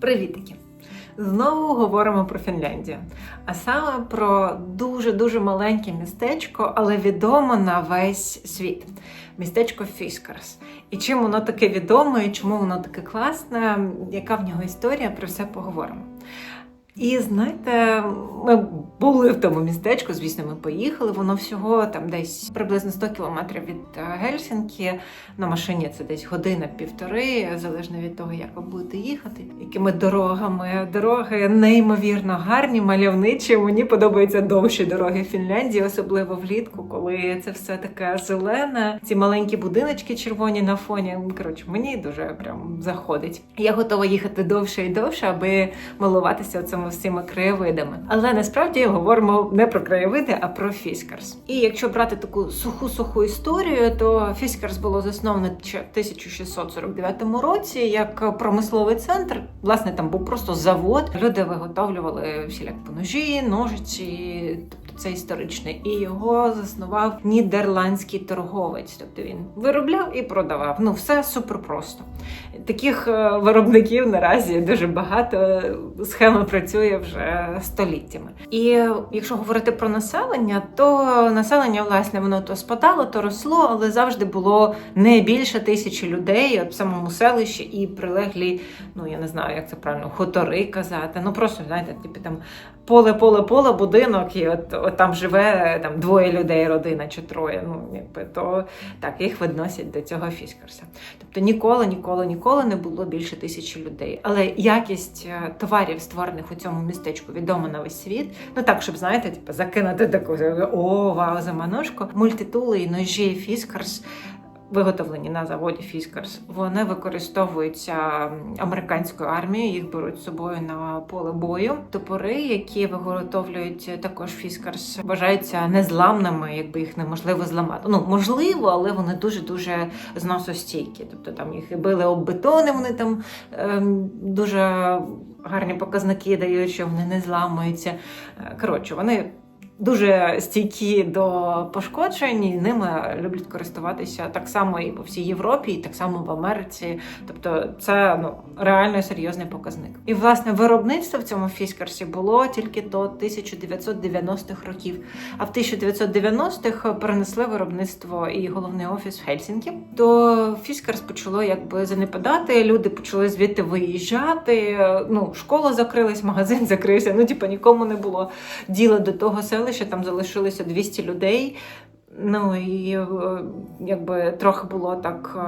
Привітики! Знову говоримо про Фінляндію, а саме про дуже-дуже маленьке містечко, але відомо на весь світ. Містечко Фіскарс. І чим воно таке відоме, і чому воно таке класне, яка в нього історія, про все поговоримо. І знаєте, ми були в тому містечку, звісно, ми поїхали. Воно всього там десь приблизно 100 кілометрів від е, Гельсінкі. На машині це десь година-півтори, залежно від того, як ви будете їхати, якими дорогами. Дороги неймовірно гарні, мальовничі. Мені подобаються довші дороги Фінляндії, особливо влітку, коли це все таке зелене. Ці маленькі будиночки червоні на фоні. Коротше, мені дуже прям заходить. Я готова їхати довше і довше, аби милуватися цими всіма краєвидами. Але насправді говоримо не про краєвиди, а про Фіскарс. І якщо брати таку суху суху історію, то Фіскарс було засновано ще в 1649 році як промисловий центр. Власне, там був просто завод. Люди виготовлювали всілякі ножі, ножиці. Це історичне, і його заснував нідерландський торговець. Тобто він виробляв і продавав. Ну все супер просто. Таких е, виробників наразі дуже багато. Схема працює вже століттями. І якщо говорити про населення, то населення власне воно то спадало, то росло, але завжди було не більше тисячі людей от в самому селищі і прилеглі. Ну я не знаю, як це правильно, хутори казати. Ну просто знаєте, типу там поле, поле, поле, будинок, і от, от там живе там двоє людей, родина чи троє. Ну якби то так їх відносять до цього фіскарса. Тобто ніколи, ніколи, ніколи не було більше тисячі людей. Але якість е, товарів, створених у цьому містечку, відома на весь світ. Ну так, щоб знаєте, типу, закинути таку о, вау, заманушку. Мультитули і ножі фіскарс. Виготовлені на заводі Фіскарс, вони використовуються американською армією. Їх беруть з собою на поле бою. Топори, які виготовлюють також Фіскарс, вважаються незламними, якби їх неможливо зламати. Ну можливо, але вони дуже дуже зносостійкі. Тобто там їх били об бетони. Вони там ем, дуже гарні показники дають, що вони не зламуються. Е, Коротше, вони. Дуже стійкі до пошкоджень, і ними люблять користуватися так само і по всій Європі, і так само в Америці. Тобто, це ну реально серйозний показник. І власне виробництво в цьому фіскарсі було тільки до 1990-х років. А в 1990-х перенесли виробництво і головний офіс в Хельсінкі. То фіскарс почало якби занепадати. Люди почали звідти виїжджати. Ну, школа закрилась, магазин закрився. Ну, типу, нікому не було діла до того селища, там залишилося 200 людей. Ну і е, якби трохи було так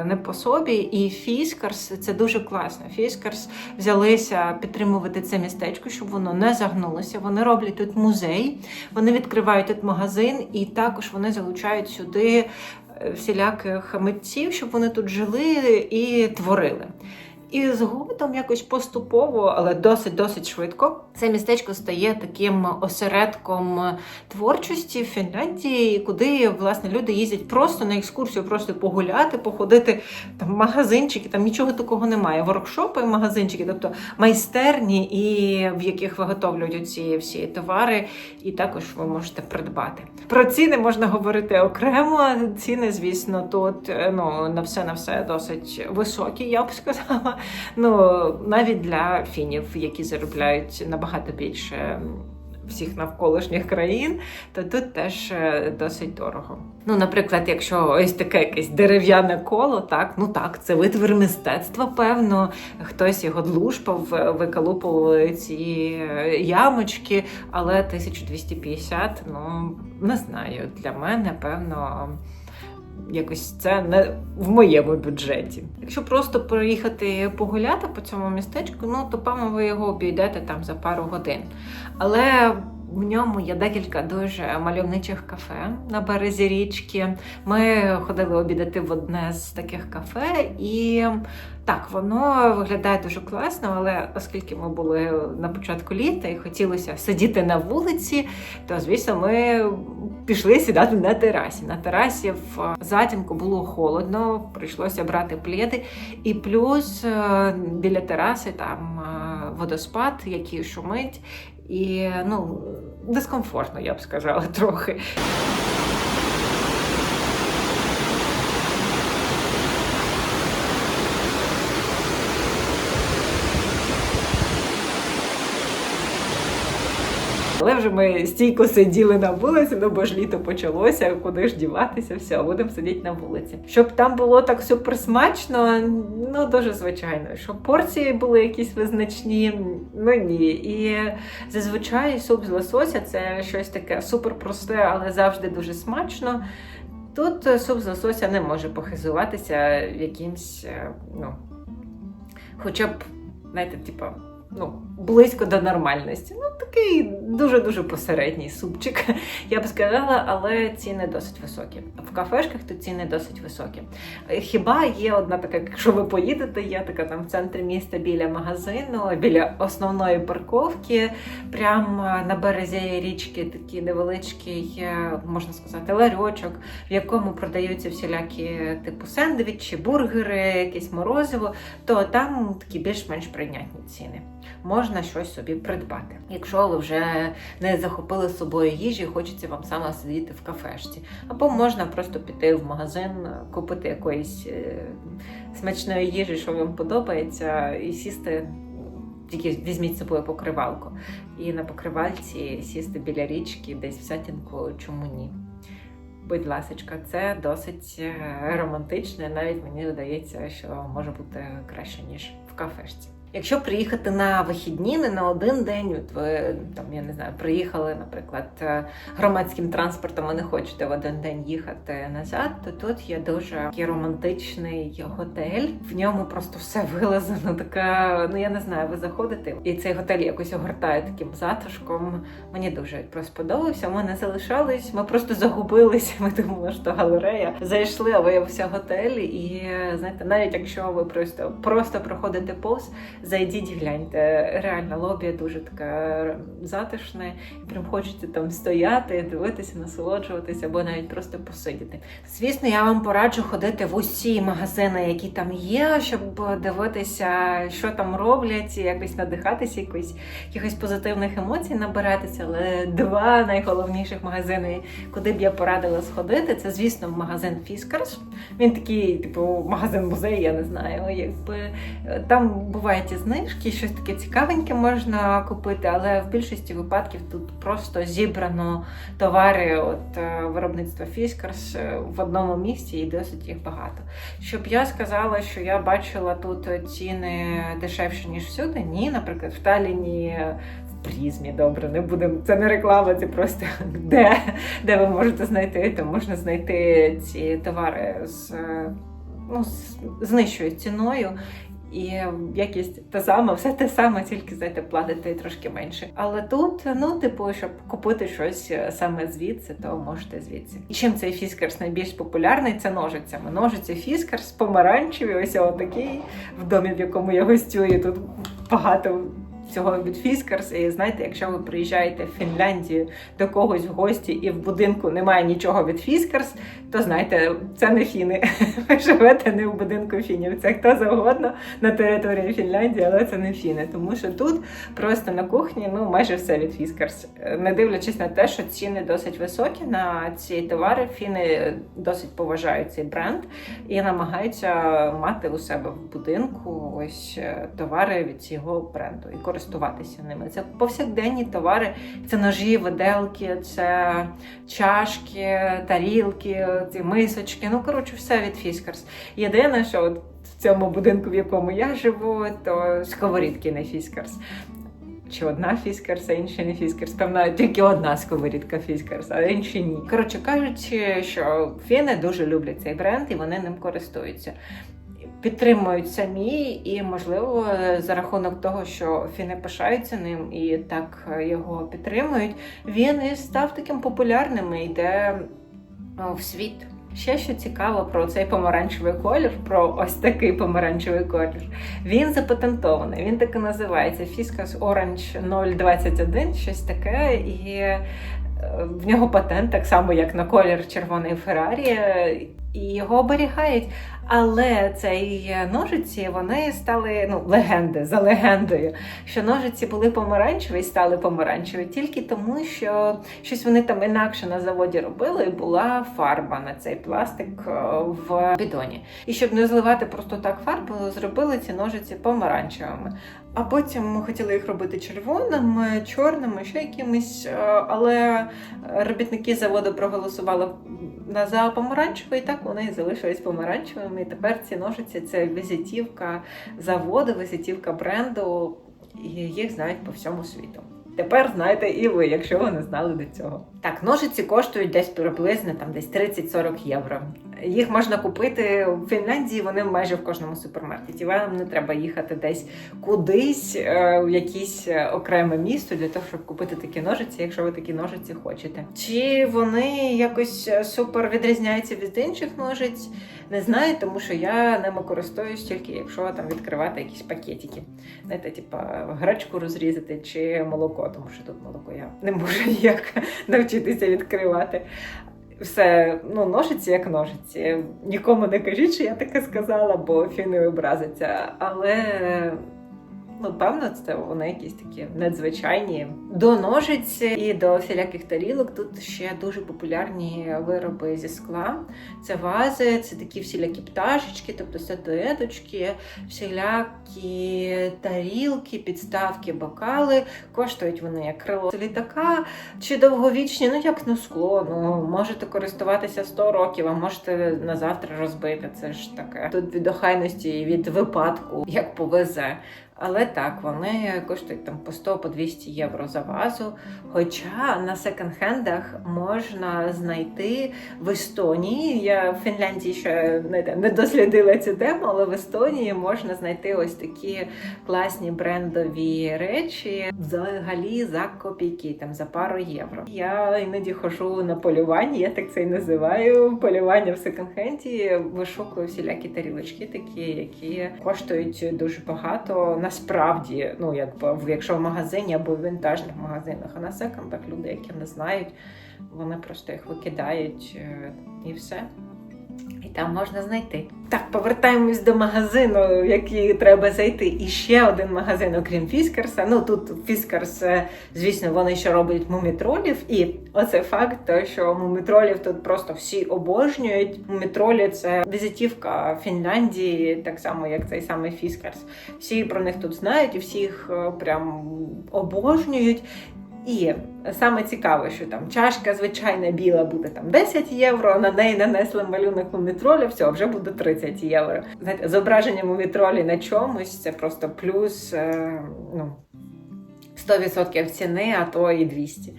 е, не по собі. І Фіскарс це дуже класно. Фіскарс взялися підтримувати це містечко, щоб воно не загнулося. Вони роблять тут музей, вони відкривають тут магазин, і також вони залучають сюди е, всіляких митців, щоб вони тут жили і творили. І згодом якось поступово, але досить досить швидко, це містечко стає таким осередком творчості в Фінляндії, куди власне люди їздять просто на екскурсію, просто погуляти, походити там магазинчики, там нічого такого немає. Воркшопи, магазинчики, тобто майстерні, і в яких виготовлюють ці всі товари, і також ви можете придбати. Про ціни можна говорити окремо. Ціни, звісно, тут ну на все на все досить високі, я б сказала. Ну навіть для фінів, які заробляють набагато більше. Всіх навколишніх країн, то тут теж е, досить дорого. Ну, наприклад, якщо ось таке якесь дерев'яне коло, так ну так, це витвір мистецтва, певно, хтось його длушпав, виколупували ці е, ямочки, але 1250, ну не знаю, для мене певно якось це не в моєму бюджеті. Якщо просто проїхати погуляти по цьому містечку, ну то певно ви його обійдете там за пару годин. Але в ньому є декілька дуже мальовничих кафе на березі річки. Ми ходили обідати в одне з таких кафе, і так, воно виглядає дуже класно, але оскільки ми були на початку літа і хотілося сидіти на вулиці, то звісно, ми пішли сідати на терасі. На терасі в затінку було холодно, прийшлося брати пледи. І плюс е, біля тераси там е, водоспад, який шумить. І ну, дискомфортно, я б сказала, трохи. Але вже ми стійко сиділи на вулиці, ну бо ж літо почалося, куди ж діватися, все, будемо сидіти на вулиці. Щоб там було так супер смачно, ну дуже звичайно. Щоб порції були якісь визначні, ну ні. І зазвичай суп з лосося це щось таке супер просте, але завжди дуже смачно. Тут суп з лосося не може похизуватися якимсь, е, ну, хоча б, знаєте, типа, ну, близько до нормальності. Ну, такий дуже-дуже посередній супчик, я б сказала, але ціни досить високі. В кафешках тут ціни досить високі. Е, Хіба є одна така, якщо ви поїдете, є така там в центрі міста біля магазину, біля основної парковки, прямо на березі річки такий невеличкий, е, можна сказати, ларьочок, в якому продаються всілякі типу сендвічі, бургери, якесь морозиво, то там такі більш-менш прийнятні ціни. Можна щось собі придбати. Якщо ви вже не захопили з собою їжі, хочеться вам саме сидіти в кафешці. Або можна просто піти в магазин, купити якоїсь е, смачної їжі, що вам подобається, і сісти. Тільки візьміть з собою покривалку. І на покривальці сісти біля річки, десь в затінку, чому ні. Будь ласочка, це досить е, романтично, навіть мені здається, що може бути краще, ніж в кафешці. Якщо приїхати на вихідні, не на один день, от ви там, я не знаю, приїхали, наприклад, е, громадським транспортом, і не хочете в один день їхати назад, то тут є дуже такий романтичний готель. В ньому просто все вилазено. Така, ну я не знаю, ви заходите, і цей готель якось огортає таким затишком. Мені дуже сподобався. Ми не залишались, ми просто загубилися. Ми думали, що галерея. Зайшли, а виявився готель. І знаєте, навіть якщо ви просто просто проходите повз, зайдіть, гляньте. Реально лобі дуже таке затишне, і прям хочеться там стояти, дивитися, насолоджуватися або навіть просто посидіти. Звісно, я вам пораджу ходити в усі магазини, які там є, щоб дивитися, що там роблять, і якось надихатися, якось якихось позитивних емоцій набиратися. Але два найголовніших магазини, куди б я порадила сходити, це, звісно, магазин Фіскарс. Він такий, типу, магазин музей, я не знаю. Якби е, там бувають і знижки, щось таке цікавеньке можна купити, але в більшості випадків тут просто зібрано товари от е, виробництва Фіскарс е, в одному місці і досить їх багато. Щоб я сказала, що я бачила тут ціни дешевші, ніж всюди, ні, наприклад, в Таліні. В призмі, добре, не будемо. Це не реклама, це просто де, де ви можете знайти, то можна знайти ці товари з, е, ну, з нижчою ціною. І якість та сама, все те саме, тільки знаєте, платите трошки менше. Але тут, ну, типу, щоб купити щось саме звідси, то можете звідси. І чим цей фіскарс найбільш популярний? Це ножицями. Ножиці фіскарс помаранчеві, ось отакий в домі, в якому я гостюю. Тут багато. Цього від Фіскарс, і знаєте, якщо ви приїжджаєте в Фінляндію до когось в гості і в будинку немає нічого від Фіскарс, то знаєте, це не фіни. Ви живете не в будинку фінів. Це хто завгодно на території Фінляндії, але це не фіни. Тому що тут просто на кухні ну майже все від Фіскарс. Не дивлячись на те, що ціни досить високі на ці товари, фіни досить поважають цей бренд і намагаються мати у себе в будинку ось е, товари від цього бренду і користуватися ними. Це повсякденні товари, це ножі, виделки, це чашки, тарілки, ці мисочки. Ну коротше, все від Фіскарс. Єдине, що от в цьому будинку, в якому я живу, то сковорідки не Фіскарс. Чи одна фіскарс, а інша не фіскарс. Певно, тільки одна сковорідка фіскарс, а інші ні. Коротше кажучи, що фіни дуже люблять цей бренд і вони ним користуються. Підтримують самі, і можливо за рахунок того, що фіни пишаються ним і так його підтримують, він і став таким популярним і йде в світ. Ще що цікаво про цей помаранчевий колір, про ось такий помаранчевий колір. Він запатентований. Він так і називається Fiscus Orange 021, щось таке. І е, в нього патент, так само як на колір червоної Феррарі, і його оберігають. Але цей ножиці вони стали ну легенди за легендою, що ножиці були помаранчеві і стали помаранчеві тільки тому, що щось вони там інакше на заводі робили, і була фарба на цей пластик е, в бідоні. І щоб не зливати просто так фарбу, зробили ці ножиці помаранчевими. А потім ми хотіли їх робити червоними, чорними, ще якимись. е, Але робітники заводу проголосували на за помаранчевий, і так вони і залишились помаранчевими. І тепер ці ножиці це візитівка заводу, візитівка бренду, і їх знають по всьому світу. Тепер знаєте і ви, якщо ви не знали до цього. Так, ножиці коштують десь приблизно там десь 30-40 євро. Їх можна купити в Фінляндії, вони майже в кожному супермаркеті. Вам не треба їхати десь кудись, е, в якесь е, окреме місто для того, щоб купити такі ножиці, якщо ви такі ножиці хочете. Чи вони якось е, супер відрізняються від інших ножиць? Не знаю, тому що я ними користуюсь тільки якщо там відкривати якісь пакетики. Знаєте, типа гречку розрізати чи молоко, тому що тут молоко я не можу ніяк навчитися відкривати. Все, ну, ножиці як ножиці. Нікому не кажіть, що я таке сказала, бо фіни образиться. Але ну, певно, це вони якісь такі надзвичайні. До ножиць і до всіляких тарілок тут ще дуже популярні вироби зі скла. Це вази, це такі всілякі пташечки, тобто статуеточки, всілякі тарілки, підставки, бокали. Коштують вони як крило літака чи довговічні, ну як на скло. Ну можете користуватися 100 років, а можете на завтра розбити. Це ж таке. Тут від охайності і від випадку, як повезе. Але так, вони коштують там по 100 по 200 євро за вазу. Хоча на секонд-хендах можна знайти в Естонії. Я в Фінляндії ще не, дослідила цю тему, але в Естонії можна знайти ось такі класні брендові речі взагалі за копійки, там за пару євро. Я іноді хожу на полювання, я так це і називаю. Полювання в секонд-хенді. Вишукую всілякі тарілочки, такі, які коштують дуже багато. Насправді, ну якби якщо в магазині або в вінтажних магазинах, а на секондах люди, які не знають, вони просто їх викидають е, і все. І там можна знайти. Так, повертаємось до магазину, в який треба зайти. І ще один магазин, окрім Фіскарса. Ну тут Фіскарс, е, звісно, вони ще роблять мумітролів. І оце факт, що мумітролів тут просто всі обожнюють. Мумітролі це візитівка Фінляндії, так само як цей самий Фіскарс. Всі про них тут знають і всі їх е, прям обожнюють. І саме цікаве, що там чашка звичайна біла буде там 10 євро, на неї нанесли малюнок мумітроля, все, вже буде 30 євро. Знаєте, зображення мумітролі на чомусь це просто плюс е, ну, 100% ціни, а то і 200.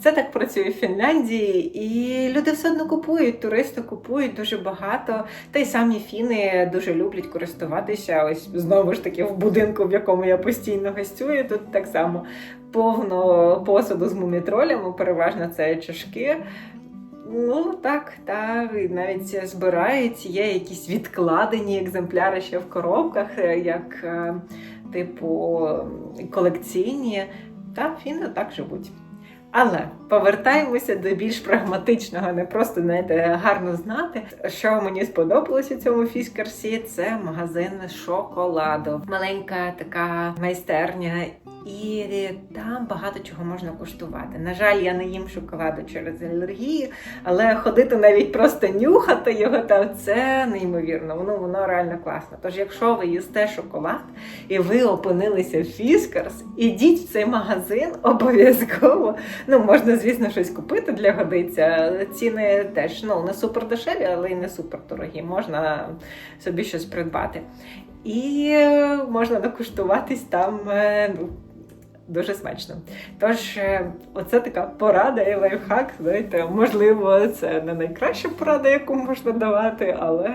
Це так працює в Фінляндії, і люди все одно купують, туристи купують дуже багато. Та й самі фіни дуже люблять користуватися. Ось знову ж таки в будинку, в якому я постійно гостюю. Тут так само повно посуду з мумітролями, переважно це чашки. Ну так, та навіть збирають. Є якісь відкладені екземпляри ще в коробках, е, як е, типу колекційні. Та фіни так живуть. Але повертаємося до більш прагматичного, не просто знаєте, гарно знати. Що мені сподобалося в цьому фіскарсі, це магазин шоколаду. Маленька така майстерня, і там багато чого можна куштувати. На жаль, я не їм шоколаду через алергію, але ходити навіть просто нюхати його, та це неймовірно. Воно воно реально класно. Тож, якщо ви їсте шоколад і ви опинилися в Фіскарс, ідіть в цей магазин обов'язково. Ну, можна, звісно, щось купити для годиться. Ціни теж ну, не супер дешеві, але й не супер дорогі. Можна собі щось придбати. І е, можна докуштуватись там. Дуже смачно. Тож, е, оце така порада і лайфхак. Знаєте, можливо, це не найкраща порада, яку можна давати, але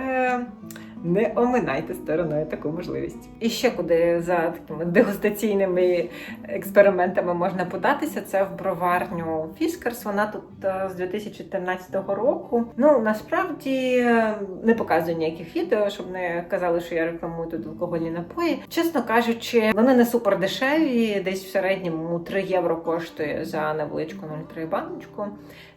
не оминайте стороною таку можливість. І ще куди за такими дегустаційними експериментами можна податися. Це в броварню Фіскарс. Вона тут е, з 2014 року. Ну насправді е, не показую ніяких відео, щоб не казали, що я рекламую тут алкогольні напої. Чесно кажучи, вони не супер дешеві. Десь в середньому 3 євро коштує за невеличку 0,3 баночку.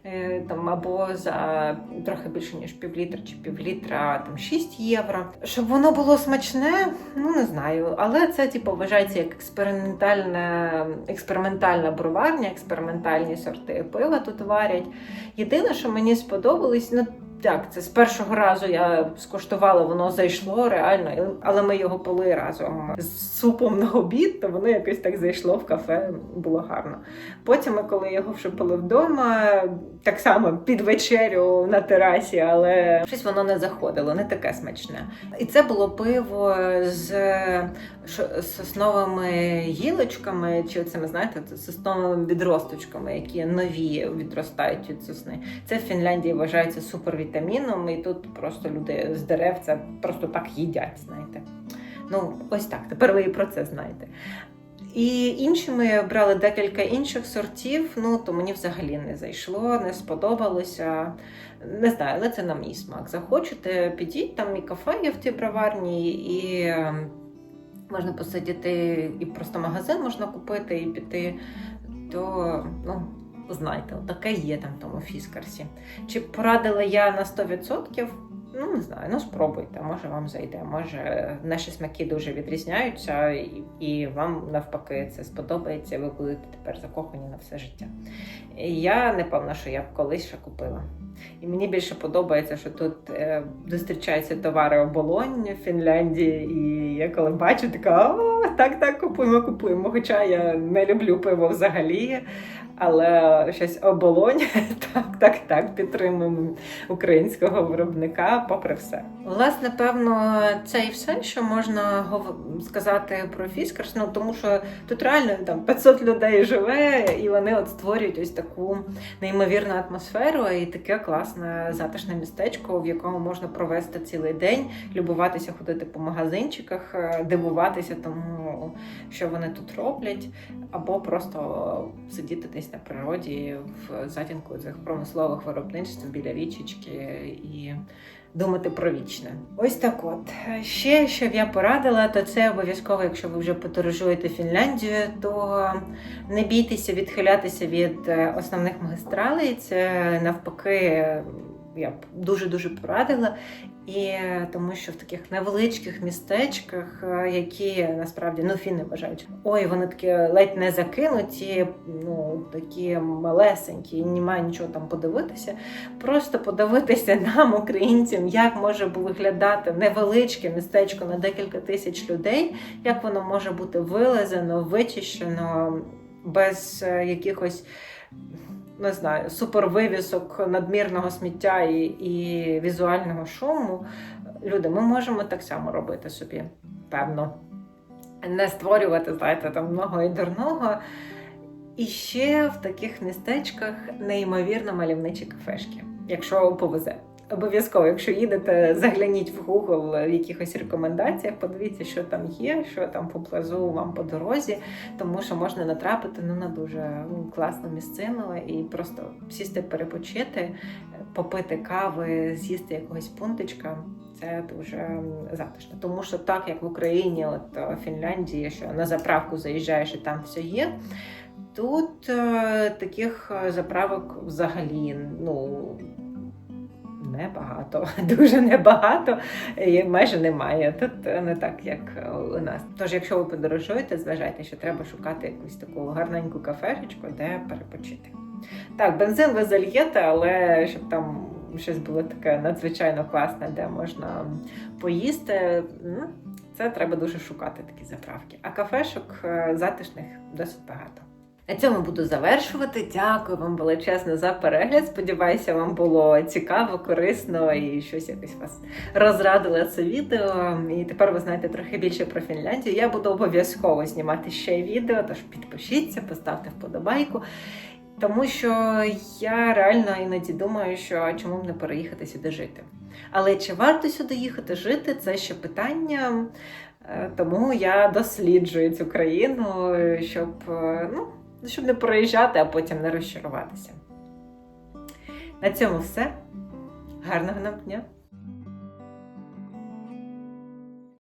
Е, Там або за трохи більше ніж півлітра чи півлітра, там 6 євро. Щоб воно було смачне, ну не знаю. Але це типу вважається як експериментальна, експериментальна броварня, експериментальні сорти пива тут варять. Єдине, що мені сподобалось, ну Так, це з першого разу я скуштувала, воно зайшло реально, але ми його пили разом з супом на обід, то воно якось так зайшло в кафе, було гарно. Потім, коли його вже пили вдома, так само під вечерю на терасі, але щось воно не заходило, не таке смачне. І це було пиво з сосновими гілочками, чи цими, знаєте, сосновими відросточками, які нові відростають від сосни. Це в Фінляндії вважається супервітаміном, і тут просто люди з дерев це просто так їдять, знаєте. Ну, ось так. Тепер ви і про це знаєте. І інші ми брали декілька інших сортів, ну то мені взагалі не зайшло, не сподобалося. Не знаю, але це на мій смак. Захочете, підіть, там і кафе є в тій броварні, і е, можна посидіти, і просто магазин можна купити і піти, то ну, знайте, таке є там в тому фіскарсі. Чи порадила я на 100%? Ну, не знаю, ну спробуйте, може вам зайде. Може, наші смаки дуже відрізняються, і, вам навпаки це сподобається, ви будете тепер закохані на все життя. Я не певна, що я б колись ще купила. І мені більше подобається, що тут е, зустрічаються товари оболонь в Фінляндії, і я коли бачу, така о, так, так, купуємо, купуємо. Хоча я не люблю пиво взагалі, але щось оболонь, так, так, так, підтримуємо українського виробника, попри все. Власне, певно, це і все, що можна сказати про Фіскарс. Ну тому що тут реально там 500 людей живе, і вони от створюють ось таку неймовірну атмосферу і таке класне затишне містечко, в якому можна провести цілий день, любуватися, ходити по магазинчиках, е, дивуватися тому, що вони тут роблять, або просто сидіти десь на природі в затінку цих промислових виробництв біля річечки і думати про вічне. Ось так от. Ще що б я порадила, то це обов'язково, якщо ви вже подорожуєте Фінляндію, то не бійтеся відхилятися від е, основних магістралей. Це навпаки. Я б дуже дуже порадила, і тому що в таких невеличких містечках, е, які насправді ну фіни вважають, ой, вони такі ледь не закинуті, ну такі малесенькі, немає нічого там подивитися. Просто подивитися нам, українцям, як може виглядати невеличке містечко на декілька тисяч людей, як воно може бути вилазено, вичищено без е, якихось не знаю, супервивісок надмірного сміття і, і візуального шуму. Люди, ми можемо так само робити собі, певно. Не створювати, знаєте, там много і дурного. І ще в таких містечках неймовірно мальовничі кафешки, якщо повезе. Обов'язково, якщо їдете, загляніть в Google в якихось рекомендаціях, подивіться, що там є, що там поблизу вам по дорозі, тому що можна натрапити ну, на дуже ну, класну місцину і просто сісти перепочити, попити кави, з'їсти якогось пунктичка. Це дуже затишно. Тому що так як в Україні, от в Фінляндії, що на заправку заїжджаєш і там все є. Тут е, таких е, заправок взагалі ну, небагато, дуже небагато, і майже немає. Тут не так, як у нас. Тож, якщо ви подорожуєте, зважайте, що треба шукати якусь таку гарненьку кафешечку, де перепочити. Так, бензин ви зальєте, але щоб там щось було таке надзвичайно класне, де можна поїсти. ну, Це треба дуже шукати такі заправки. А кафешок е, затишних досить багато. На цьому буду завершувати. Дякую вам величезно за перегляд. Сподіваюся, вам було цікаво, корисно і щось якось вас розрадило це відео. І тепер ви знаєте трохи більше про Фінляндію. Я буду обов'язково знімати ще відео, тож підпишіться, поставте вподобайку. Тому що я реально іноді думаю, що чому б не переїхати сюди жити. Але чи варто сюди їхати жити, це ще питання. Е, Тому я досліджую цю країну, щоб, е, ну, щоб не проїжджати, а потім не розчаруватися. На цьому все. Гарного нам дня!